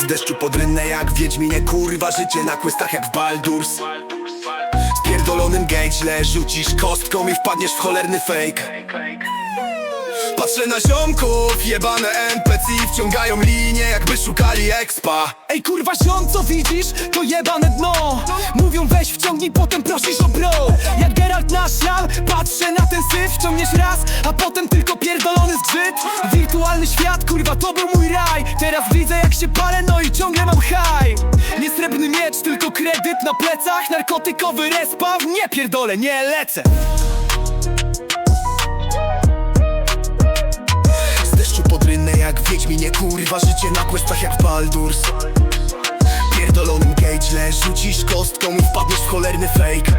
Z deszczu pod rynne jak Wiedźminie Kurwa życie na questach jak w Baldurs. Z pierdolonym gejźle rzucisz kostką i wpadniesz w cholerny fake. Patrzę na ziomków, jebane NPC Wciągają linie jakby szukali expa. Ej kurwa ziom, co widzisz? To jebane dno. Mówią weź wciągnij, potem prosisz o patrzę na ten syf Wciągniesz raz, a potem tylko pierdolony zgrzyt. Wirtualny świat, kurwa to był mój raj. Teraz widzę jak się palę, no i ciągle mam haj. Nie srebrny miecz, tylko kredyt na plecach. Narkotykowy respawn, nie pierdolę, nie lecę. Z deszczu pod rynne jak Wiedźminie Kurwa życie na questach jak Baldurs. Pierdolonym gejźle rzucisz kostką i wpadniesz w cholerny fake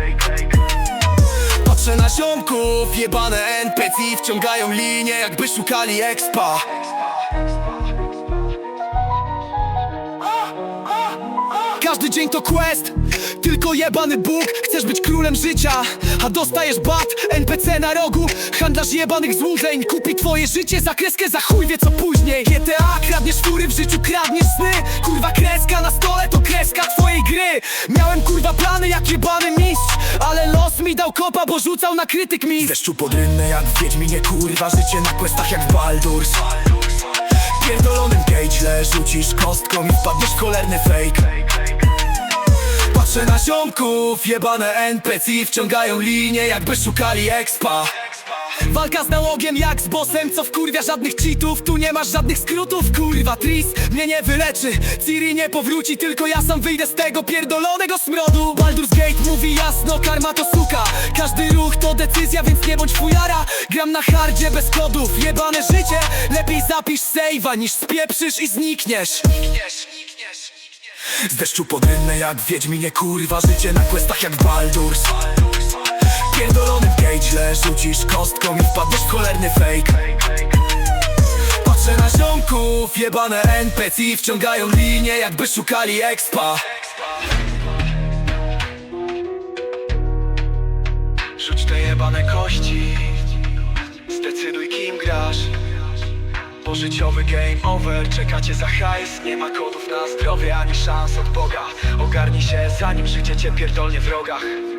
Patrzę na ziomków, jebane NPC Wciągają linie jakby szukali expa. Każdy dzień to quest Tylko jebany Bóg. Chcesz być królem życia A dostajesz bat. NPC na rogu Handlarz jebanych złudzeń. Kupi twoje życie za kreskę Za chuj wie co później. GTA Kradniesz fury w życiu Kradniesz sny. Kurwa kreska na stole To kreska twojej gry. Miałem kurwa plany jak jebany mistrz Ale los mi dał kopa Bo rzucał na krytyk mi. Deszczu pod jak w Wiedźminie Kurwa życie na questach jak w Baldurs Pierdolonym gejźle rzucisz kostką i wpadniesz w cholerny fake. Patrzę na ziomków, jebane NPC Wciągają linie jakby szukali expa. Walka z nałogiem jak z bossem, co wkurwia żadnych cheatów. Tu nie masz żadnych skrótów, kurwa Tris mnie nie wyleczy. Ciri nie powróci, tylko ja sam wyjdę z tego pierdolonego smrodu. Baldur's Gate mówi jasno, karma to suka. Każdy ruch to decyzja, więc nie bądź fujara. Gram na hardzie bez kodów, jebane życie. Lepiej zapisz save'a niż spieprzysz i znikniesz. Z deszczu pod rynne jak Wiedźminie Kurwa życie na questach jak Baldurs Pierdolonym gejźle rzucisz kostką i wpadniesz w cholerny fake. Patrzę na ziomków, jebane NPC Wciągają linie jakby szukali expa kości. Zdecyduj kim grasz. Pożyciowy game over, czekacie za hajs. Nie ma kodów na zdrowie ani szans od Boga. Ogarnij się zanim życie cię pierdolnie w rogach